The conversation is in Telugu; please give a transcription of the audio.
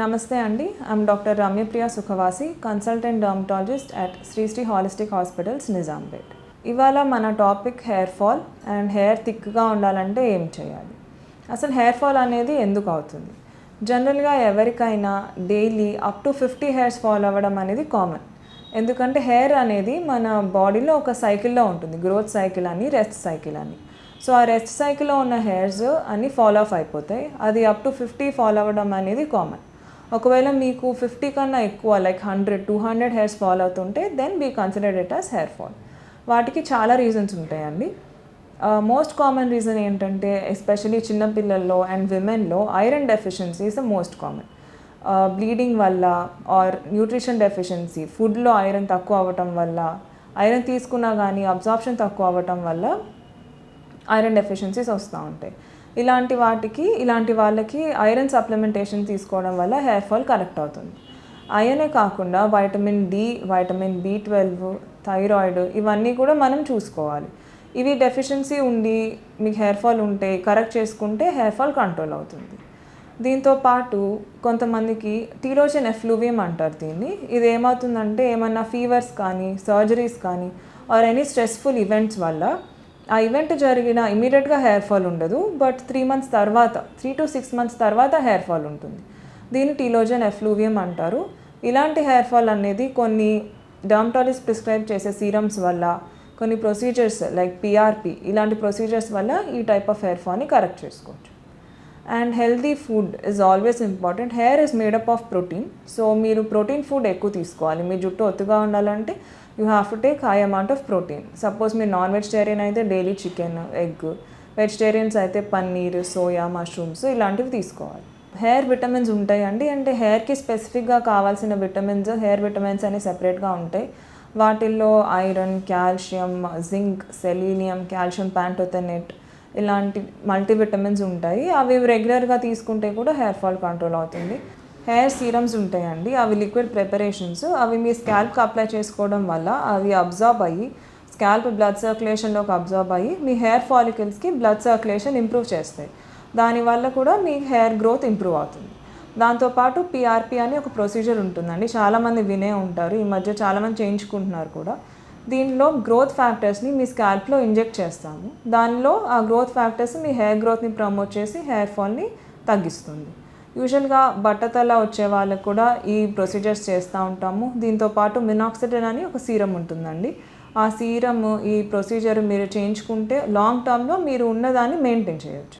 నమస్తే అండి. I'm doctor Ramyapriya Sukhavasi consultant dermatologist at Srisri holistic hospitals Nizampet ఇవాళ మన topic hair fall and hair థిక్గా ఉండాలంటే ఏం చేయాలి? అసలు హెయిర్ ఫాల్ అనేది ఎందుకు అవుతుంది? జనరల్గా ఎవరికైనా daily up to fifty hairs fall అవ్వడం అనేది కామన్ ఎందుకంటే హెయిర్ అనేది మన బాడీలో ఒక సైకిల్లో ఉంటుంది. గ్రోత్ సైకిల్ అని రెస్ట్ సైకిల్ అని. సో ఆ రెస్ట్ సైకిల్లో ఉన్న హెయిర్స్ అన్నీ ఫాలో ఆఫ్ అయిపోతాయి. అది అప్ టు ఫిఫ్టీ ఫాలో అవ్వడం అనేది కామన్ ఒకవేళ మీకు ఫిఫ్టీ కన్నా ఎక్కువ like hundred two hundred hairs fall అవుతుంటే then be considered it as hair fall వాటికి చాలా రీజన్స్ ఉంటాయండి. మోస్ట్ కామన్ రీజన్ ఏంటంటే ఎస్పెషలీ చిన్నపిల్లల్లో and విమెన్లో iron deficiency is the most common bleeding వల్ల ఆర్ న్యూట్రిషన్ డెఫిషియన్సీ ఫుడ్లో ఐరన్ తక్కువ అవ్వటం వల్ల ఐరన్ తీసుకున్నా కానీ అబ్జార్ప్షన్ తక్కువ అవ్వటం వల్ల ఐరన్ డెఫిషియన్సీస్ వస్తూ ఉంటాయి. ఇలాంటి వాటికి ఇలాంటి వాళ్ళకి ఐరన్ సప్లిమెంటేషన్ తీసుకోవడం వల్ల హెయిర్ ఫాల్ కరెక్ట్ అవుతుంది. అయనే కాకుండా vitamin D vitamin B twelve thyroid ఇవన్నీ కూడా మనం చూసుకోవాలి. ఇవి డెఫిషియన్సీ ఉండి మీకు హెయిర్ ఫాల్ ఉంటే కరెక్ట్ చేసుకుంటే హెయిర్ ఫాల్ కంట్రోల్ అవుతుంది. దీంతో పాటు కొంతమందికి టీరోజన్ ఎఫ్లూవియం అంటారు దీన్ని. ఇది ఏమవుతుందంటే ఏమన్నా ఫీవర్స్ కానీ సర్జరీస్ కానీ ఆర్ ఎనీ స్ట్రెస్ఫుల్ ఈవెంట్స్ వల్ల ఆ ఈవెంట్ జరిగిన ఇమీడియట్గా హెయిర్ ఫాల్ ఉండదు బట్ త్రీ మంత్స్ తర్వాత త్రీ టు సిక్స్ మంత్స్ తర్వాత హెయిర్ ఫాల్ ఉంటుంది. దీన్ని టీలోజన్ ఎఫ్లూవియం అంటారు. ఇలాంటి హెయిర్ ఫాల్ అనేది కొన్ని డర్మటాలజిస్ట్ ప్రిస్క్రైబ్ చేసే సీరమ్స్ వల్ల కొన్ని ప్రొసీజర్స్ లైక్ పిఆర్పి ఇలాంటి ప్రొసీజర్స్ వల్ల ఈ టైప్ ఆఫ్ హెయిర్ ఫాల్ని కరెక్ట్ చేసుకోవచ్చు. And healthy food is always important hair is made up of protein so మీరు ప్రోటీన్ ఫుడ్ ఎక్కువ తీసుకోవాలి. మీ జుట్టు ఒత్తుగా ఉండాలంటే you have to take high amount of protein suppose మీరు నాన్ వెజిటేరియన్ అయితే డైలీ చికెన్ ఎగ్ వెజిటేరియన్స్ అయితే పన్నీర్ సోయా మష్రూమ్స్ ఇలాంటివి తీసుకోవాలి. హెయిర్ విటమిన్స్ ఉంటాయండి. అంటే హెయిర్కి స్పెసిఫిక్గా కావాల్సిన విటమిన్స్ హెయిర్ విటమిన్స్ అనేవి సెపరేట్గా ఉంటాయి. వాటిల్లో iron calcium zinc selenium calcium pantothenate ఇలాంటి మల్టీవిటమిన్స్ ఉంటాయి. అవి రెగ్యులర్గా తీసుకుంటే కూడా హెయిర్ ఫాల్ కంట్రోల్ అవుతుంది. హెయిర్ సీరమ్స్ ఉంటాయండి. అవి లిక్విడ్ ప్రిపరేషన్స్. అవి మీ స్కాల్ప్కి అప్లై చేసుకోవడం వల్ల అవి అబ్జార్బ్ అయ్యి స్కాల్ప్ బ్లడ్ సర్క్యులేషన్లోకి అబ్జార్బ్ అయ్యి మీ హెయిర్ ఫాలికల్స్కి బ్లడ్ సర్క్యులేషన్ ఇంప్రూవ్ చేస్తాయి. దానివల్ల కూడా మీ హెయిర్ గ్రోత్ ఇంప్రూవ్ అవుతుంది. దాంతోపాటు పిఆర్పి అని ఒక ప్రొసీజర్ ఉంటుందండి. చాలామంది వినే ఉంటారు. ఈ మధ్య చాలామంది చేయించుకుంటున్నారు కూడా. దీనిలో గ్రోత్ ఫ్యాక్టర్స్ని మీ స్కాల్ప్లో ఇంజెక్ట్ చేస్తాము. దానిలో ఆ గ్రోత్ ఫ్యాక్టర్స్ మీ హెయిర్ గ్రోత్ని ప్రమోట్ చేసి హెయిర్ ఫాల్ని తగ్గిస్తుంది. యూజువల్గా బట్టతల వచ్చే వాళ్ళకు కూడా ఈ ప్రొసీజర్స్ చేస్తూ ఉంటాము. దీంతో పాటు అని ఒక సీరం ఉంటుందండి. ఆ సీరము ఈ ప్రొసీజర్ మీరు చేయించుకుంటే లాంగ్ టర్మ్లో మీరు ఉన్నదాన్ని మెయింటైన్ చేయొచ్చు.